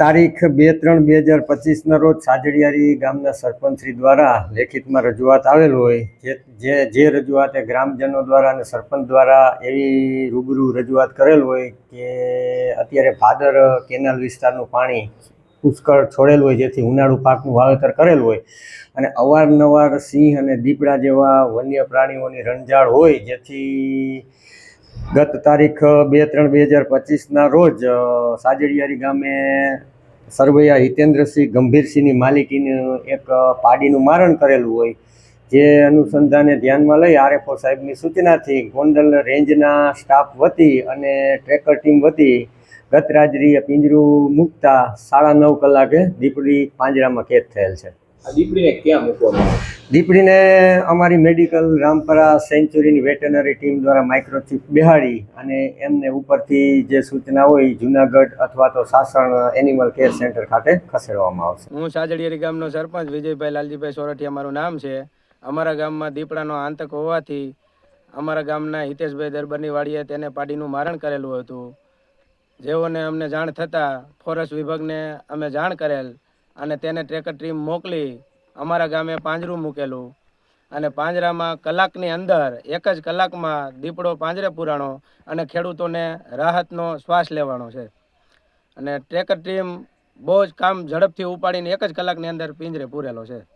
તારીખ બે ત્રણ બે હજાર પચીસના રોજ સાજડિયારી ગામના સરપંચશ્રી દ્વારા લેખિતમાં રજૂઆત આવેલ હોય, જે જે રજૂઆત ગ્રામજનો દ્વારા અને સરપંચ દ્વારા એવી રૂબરૂ રજૂઆત કરેલ હોય કે અત્યારે ભાદર કેનાલ વિસ્તારનું પાણી પુષ્કળ છોડેલ હોય, જેથી ઉનાળુ પાકનું વાવેતર કરેલ હોય. અને અવારનવાર સિંહ અને દીપડા જેવા વન્ય પ્રાણીઓની રંજાડ હોય, જેથી ગત તારીખ બે ત્રણ બે હજાર પચીસના રોજ સાજડિયારી ગામે સરવૈયા હિતેન્દ્રસિંહ ગંભીરસિંહની માલિકીનું એક પાડીનું મારણ કરેલું હોય, જે અનુસંધાને ધ્યાનમાં લઈ આરએફઓ સાહેબની સૂચનાથી ગોંડલ રેન્જના સ્ટાફ વતી અને ટ્રેકર ટીમ વતી ગત રાત્રિએ પિંજરું મૂકતા સાડા નવ કલાકે દીપડી પાંજરામાં કેદ થયેલ છે. દીપડીને ક્યાં મૂકવામાં આવે? દીપડીને અમારી મેડિકલ રામપરા સેન્ચુરીની વેટનરી ટીમ દ્વારા માઇક્રોચિપ બિહાડી અને એમને ઉપરથી જે સૂચના હોય જુનાગઢ અથવા તો સાસણ એનિમલ કેર સેન્ટર ખાતે ખસેડવામાં આવશે. હું સાજડિયારી ગામનો સરપંચ વિજયભાઈ લાલજીભાઈ સોરઠિયા મારું નામ છે. અમારા ગામમાં દીપડાનો આતંક હોવાથી અમારા ગામના હિતેશભાઈ દરબારની વાડીએ તેને પાડીનું મારણ કરેલું હતું. જેઓને અમને જાણ થતાં ફોરેસ્ટ વિભાગને અમે જાણ કરેલ અને તેને ટ્રેકર ટીમ મોકલી અમારા ગામે પાંજરું મૂકેલું. અને પાંજરામાં કલાકની અંદર એક જ કલાકમાં દીપડો પાંજરે પુરાણો અને ખેડૂતોને રાહતનો શ્વાસ લેવાનો છે. અને ટ્રેકર ટીમ બહુ જ કામ ઝડપથી ઉપાડીને એક જ કલાકની અંદર પિંજરે પૂરેલો છે.